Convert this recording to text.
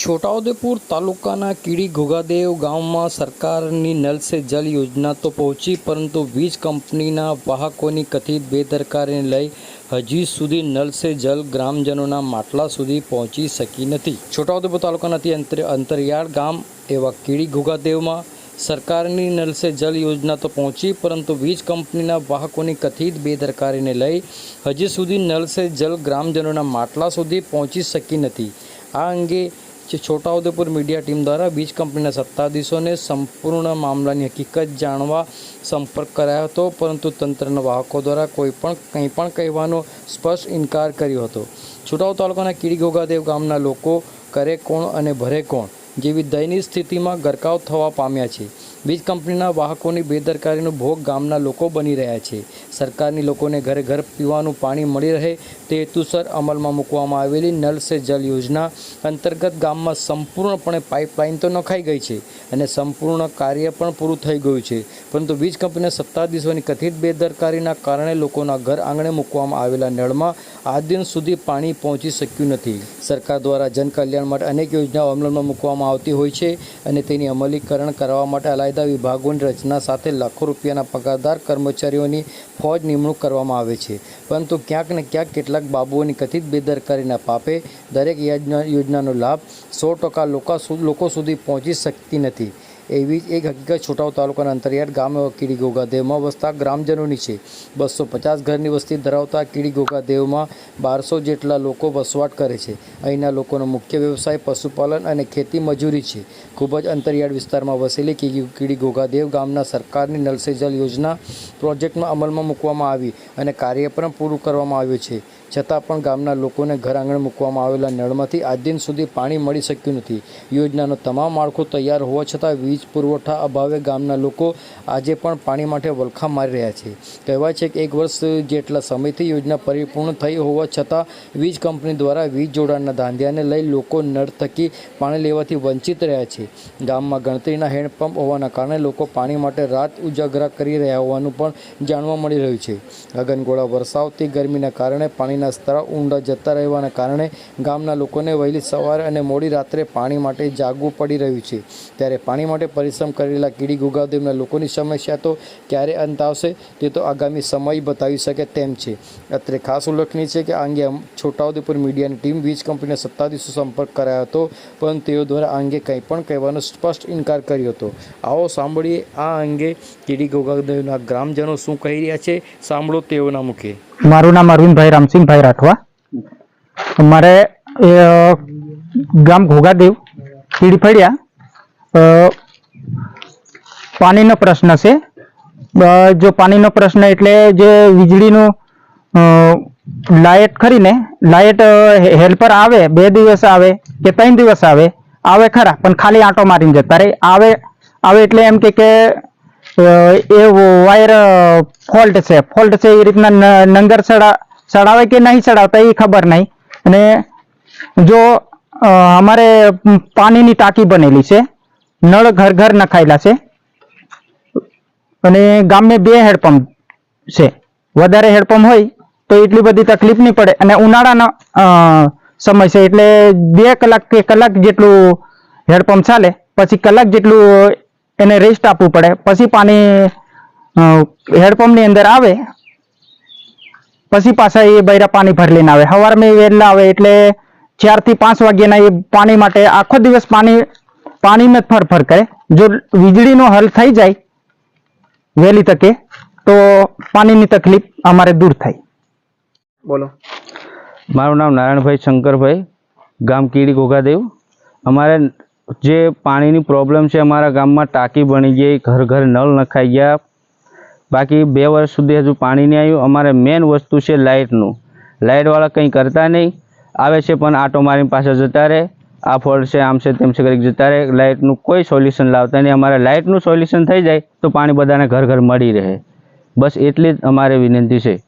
છોટાઉદેપુર તાલુકાના કીડી ઘોઘાદેવ ગામમાં સરકારની નલ સે જલ યોજના તો પહોંચી, પરંતુ વીજ કંપનીના વાહકોની કથિત બેદરકારીને લઈ હજી સુધી નલ સે જલ ગ્રામજનોના માટલા સુધી પહોંચી શકી નથી. છોટાઉદેપુર તાલુકાના અતિ અંતર અંતરિયાળ ગામ એવા કીડી ઘોઘાદેવમાં સરકારની નલ સે જલ યોજના તો પહોંચી, પરંતુ વીજ કંપનીના વાહકોની કથિત બેદરકારીને લઈ હજી સુધી નલ સે જલ ગ્રામજનોના માટલા સુધી પહોંચી શકી નથી. આ અંગે જે છોટાઉદેપુર મીડિયા ટીમ દ્વારા વીજ કંપનીના સત્તાધીશોને સંપૂર્ણ મામલાની હકીકત જાણવા સંપર્ક કરાયો હતો, પરંતુ તંત્રના વાહકો દ્વારા કોઈ પણ કંઈ પણ કહેવાનો સ્પષ્ટ ઇનકાર કર્યો હતો. છોટાઉ તાલુકાના કીડી ગોગાદેવ ગામના લોકો, કરે કોણ અને ભરે કોણ? જેવી દયનીય સ્થિતિમાં ગરકાવ થવા પામ્યા છે. વીજ કંપનીના વાહકોની બેદરકારીનો ભોગ ગામના લોકો બની રહ્યા છે. સરકારની લોકોને ઘરે ઘર પીવાનું પાણી મળી રહે તે હેતુસર અમલમાં મૂકવામાં આવેલી નલ સે જલ યોજના અંતર્ગત ગામમાં સંપૂર્ણપણે પાઇપલાઇન તો નખાઈ ગઈ છે અને સંપૂર્ણ કાર્ય પણ પૂરું થઈ ગયું છે. પરંતુ વીજ કંપનીના સત્તાધીશોની કથિત બેદરકારીના કારણે લોકોના ઘર આંગણે મૂકવામાં આવેલા નળમાં આજ દિન સુધી પાણી પહોંચી શક્યું નથી. સરકાર દ્વારા જનકલ્યાણ માટે અનેક યોજનાઓ અમલમાં મૂકવામાં આવતી હોય છે અને તેની અમલીકરણ કરવા માટે અલાયદા વિભાગોની રચના સાથે લાખો રૂપિયાના પગારદાર કર્મચારીઓની ફોજ નિમણૂક કરવામાં આવે છે. પરંતુ ક્યાંક ને ક્યાંક કેટલાક બાબુઓની કથિત બેદરકારીના પાપે દરેક યોજના યોજનાનો લાભ સો ટકા લોકો સુધી પહોંચી શકતી નથી. એવી જ એક હકીકત છોટાઉ તાલુકાના અંતરિયાળ ગામે કીડી ગોગાદેવમાં વસતા ગ્રામજનોની છે. બસો પચાસ ઘરની વસ્તી ધરાવતા કીડી ગોગાદેવમાં બારસો જેટલા લોકો વસવાટ કરે છે. અહીંના લોકોનો મુખ્ય વ્યવસાય પશુપાલન અને ખેતી મજૂરી છે. ખૂબ જ અંતરિયાળ વિસ્તારમાં વસેલી કીડી ગોગાદેવ ગામના સરકારની નલ યોજના પ્રોજેક્ટમાં અમલમાં મૂકવામાં આવી અને કાર્ય પણ પૂરું કરવામાં આવ્યું છે. છતાં પણ ગામના લોકોને ઘર આંગણે મૂકવામાં આવેલા નળમાંથી આજ દિન સુધી પાણી મળી શક્યું નથી. યોજનાનો તમામ માળખું તૈયાર હોવા છતાં વીજ પુરવઠા અભાવે ગામના લોકો આજે પણ પાણી માટે વલખા મારી રહ્યા છે. કહેવાય છે કે એક વર્ષ જેટલા સમયથી યોજના પરિપૂર્ણ થઈ હોવા છતાં વીજ કંપની દ્વારા વીજ જોડાણના ધાંધિયાને લઈ લોકો નળ થકી પાણી લેવાથી વંચિત રહ્યા છે. ગામમાં ગણતરીના હેન્ડપંપ હોવાના કારણે લોકો પાણી માટે રાત ઉજાગરા કરી રહ્યા હોવાનું પણ જાણવા મળી રહ્યું છે. ગગનગોળા વરસાવતી ગરમીના કારણે પાણીના સ્તર ઊંડા જતા રહેવાના કારણે ગામના લોકોને વહેલી સવારે અને મોડી રાત્રે પાણી માટે જાગવું પડી રહ્યું છે. ત્યારે પાણી માટે પરિશ્રમ કરેલા કીડી ગુગાવદેવના લોકોની સમસ્યા તો ક્યારે અંત આવશે તે તો આગામી સમય બતાવી શકે તેમ છે. અત્રે ખાસ ઉલ્લેખનીય છે કે આ અંગે છોટાઉદેપુર મીડિયાની ટીમ વીજ કંપનીના સત્તાધીશો સંપર્ક કરાયો હતો પણ તેઓ દ્વારા આ અંગે કંઈ પણ કહેવાનો સ્પષ્ટ ઇનકાર કર્યો હતો. આવો સાંભળીએ આ અંગે કીડી ગોગાદેવના ગ્રામજનો શું કહી રહ્યા છે સાંભળો તેઓના મુખે. મારું નામ અરવિંદભાઈ રામસિંહભાઈ રાઠવા. મારે ગામ ઘોગાદેવ કીડીફળિયા અ, પાણીનો પ્રશ્ન છે. જો પાણીનો પ્રશ્ન એટલે જે વીજળીનું લાઇટ ખરીને લાઇટ હેલ્પર આવે, બે દિવસ આવે કે ત્રણ દિવસ આવે આવે ખરા, પણ ખાલી આંટો મારીને જતા રહે. આવે આવે એટલે એમ કે એ વાયર ફોલ્ટ છે. ફોલ્ટ છે એ રીતના નંગર ચડા ચડાવે કે નહીં ચડાવતા એ ખબર નહીં. અને જો અમારે પાણીની ટાંકી બનેલી છે, નળ ઘર ઘર નખાયેલા છે અને ગામને બે હેડપંપ છે. વધારે હેડપંપ હોય તો એટલી બધી તકલીફ નહીં પડે અને ઉનાળાનો સમય છે એટલે બે કલાક કે કલાક જેટલું હેડપંપ ચાલે, પછી કલાક જેટલું એને રેસ્ટ આપવું પડે, પછી પાણી હેડપંપની અંદર આવે, પછી પાછા એ બૈરા પાણી ભરી લઈને આવે. સવારમાં વહેલા આવે એટલે ચારથી પાંચ વાગ્યાના એ પાણી માટે આખો દિવસ પાણી, પાણીમાં જ ફરફર કરે. જો વીજળીનો હલ થઈ જાય વહેલી તકે તો પાણીની તકલીફ અમારે દૂર થાય. બોલો. મારું નામ નારાયણભાઈ શંકરભાઈ ગામ કીડી ઘોઘાદેવ અમારે જે પાણીની પ્રોબ્લેમ છે અમારા ગામમાં ટાંકી બની ગઈ ઘર ઘર નળ નખાઈ ગયા. બાકી બે વર્ષ સુધી હજુ પાણી નહીં આવ્યું. અમારે મેન વસ્તુ છે લાઇટનું. લાઇટવાળા કંઈ કરતા નહીં. આવે છે પણ આટો મારીને પાછા જતા રહે. આ ફોલ્ટ છે, આમ છે, તેમ છે કરી રહે લાઇટનું કોઈ સોલ્યુશન લાવતા નહીં. અમારે લાઇટનું સોલ્યુશન થઈ જાય તો પાણી બધાને ઘર ઘર મળી રહે. બસ એટલી જ અમારે વિનંતી છે.